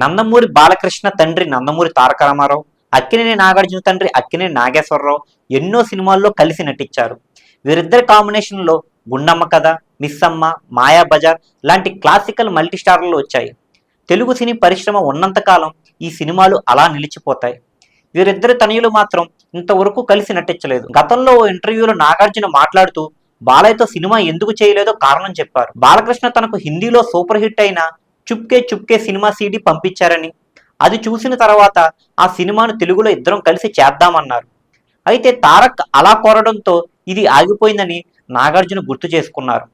నందమూరి బాలకృష్ణ తండ్రి నందమూరి తారక రామారావు అక్కినేని నాగార్జున తండ్రి అక్కినేని నాగేశ్వరరావు ఎన్నో సినిమాల్లో కలిసి నటించారు. వీరిద్దరి కాంబినేషన్లో గుండమ్మ కథ మిస్సమ్మ మాయా బజార్ లాంటి క్లాసికల్ మల్టీస్టార్లు వచ్చాయి. తెలుగు సినీ పరిశ్రమ ఉన్నంతకాలం ఈ సినిమాలు అలా నిలిచిపోతాయి. వీరిద్దరి తనయులు మాత్రం ఇంతవరకు కలిసి నటించలేదు. గతంలో ఓ ఇంటర్వ్యూలో నాగార్జున మాట్లాడుతూ బాలయ్యతో సినిమా ఎందుకు చేయలేదో కారణం చెప్పారు. బాలకృష్ణ తనకు హిందీలో సూపర్ హిట్ అయిన చుప్కే చుప్కే సినిమా సీడీ పంపించారని. అది చూసిన తర్వాత ఆ సినిమాను తెలుగులో ఇద్దరం కలిసి చేద్దామన్నారు. అయితే తారక్ అలా కోరడంతో ఇది ఆగిపోయిందని నాగార్జున గుర్తు చేసుకున్నారు.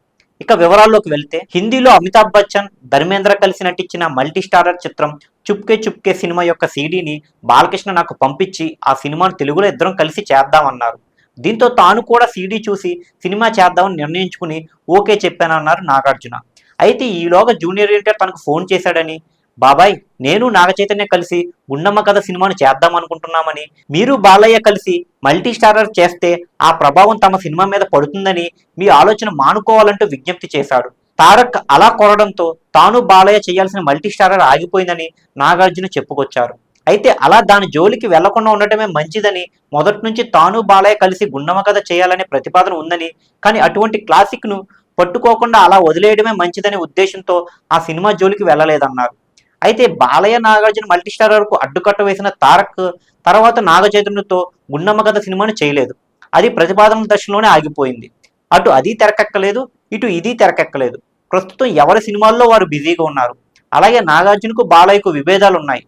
ఇక వివరాల్లోకి వెళ్తే హిందీలో అమితాబ్ బచ్చన్ ధర్మేంద్ర కలిసి నటించిన మల్టీ స్టారర్ చిత్రం చుప్కే చుప్కే సినిమా యొక్క సీడీని బాలకృష్ణ నాకు పంపించి ఆ సినిమాను తెలుగులో ఇద్దరం కలిసి చేద్దామన్నారు. దీంతో తాను కూడా సీడీ చూసి సినిమా చేద్దామని నిర్ణయించుకుని ఓకే చెప్పానన్నారు నాగార్జున. అయితే ఈలోగా జూనియర్ ఎన్టీఆర్ తనకు ఫోన్ చేశాడని బాబాయ్ నేను నాగచైతన్య కలిసి గుండమ్మ కథ సినిమాను చేద్దాం అనుకుంటున్నామని మీరు బాలయ్య కలిసి మల్టీ స్టారర్ చేస్తే ఆ ప్రభావం తమ సినిమా మీద పడుతుందని మీ ఆలోచన మానుకోవాలంటూ విజ్ఞప్తి చేశాడు. తారక్ అలా కోరడంతో తాను బాలయ్య చేయాల్సిన మల్టీ స్టారర్ ఆగిపోయిందని నాగార్జున చెప్పుకొచ్చారు. అయితే అలా దాని జోలికి వెళ్ళకుండా ఉండటమే మంచిదని మొదటి నుంచి తాను బాలయ్య కలిసి గుండమ్మ కథ చేయాలనే ప్రతిపాదన ఉందని కానీ అటువంటి క్లాసిక్ను పట్టుకోకుండా అలా వదిలేయడమే మంచిదనే ఉద్దేశంతో ఆ సినిమా జోలికి వెళ్ళలేదన్నారు. అయితే బాలయ్య నాగార్జున మల్టీ వరకు అడ్డుకట్ట వేసిన తారక్ తర్వాత నాగచైతన్యతో గుండమ్మ కథ సినిమాను చేయలేదు. అది ప్రతిపాదన దశలోనే ఆగిపోయింది. అటు అది తెరకెక్కలేదు ఇటు ఇది తెరకెక్కలేదు. ప్రస్తుతం ఎవరి సినిమాల్లో వారు బిజీగా ఉన్నారు? అలాగే నాగార్జునకు బాలయ్యకు విభేదాలు ఉన్నాయి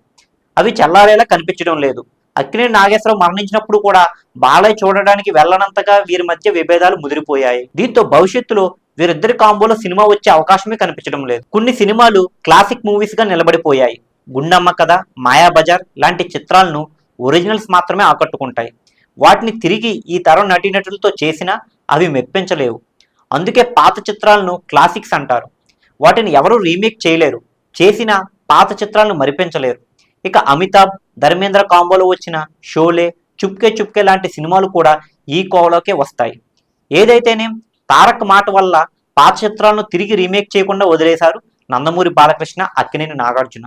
అవి చల్లారేలా కనిపించడం లేదు. అక్కినేని నాగేశ్వరరావు మరణించినప్పుడు కూడా బాలయ్య చూడడానికి వెళ్ళనంతగా వీరి మధ్య విభేదాలు ముదిరిపోయాయి. దీంతో భవిష్యత్తులో వీరిద్దరి కాంబోలో సినిమా వచ్చే అవకాశమే కనిపించడం లేదు. కొన్ని సినిమాలు క్లాసిక్ మూవీస్గా నిలబడిపోయాయి. గుండమ్మ కథ మాయాబజార్ లాంటి చిత్రాలను ఒరిజినల్స్ మాత్రమే ఆకట్టుకుంటాయి. వాటిని తిరిగి ఈ తరం నటీనటులతో చేసినా అవి మెప్పించలేవు. అందుకే పాత చిత్రాలను క్లాసిక్స్ అంటారు. వాటిని ఎవరూ రీమేక్ చేయలేరు. చేసినా పాత చిత్రాలను మరిపించలేరు. ఇక అమితాబ్ ధర్మేంద్ర కాంబోలో వచ్చిన షోలే చుప్కే చుప్కే లాంటి సినిమాలు కూడా ఈ కోవలోకే వస్తాయి. ఏదైతేనే తారక్ మాట వల్ల పాత చిత్రాలను తిరిగి రీమేక్ చేయకుండా వదిలేశారు నందమూరి బాలకృష్ణ అక్కినేని నాగార్జున.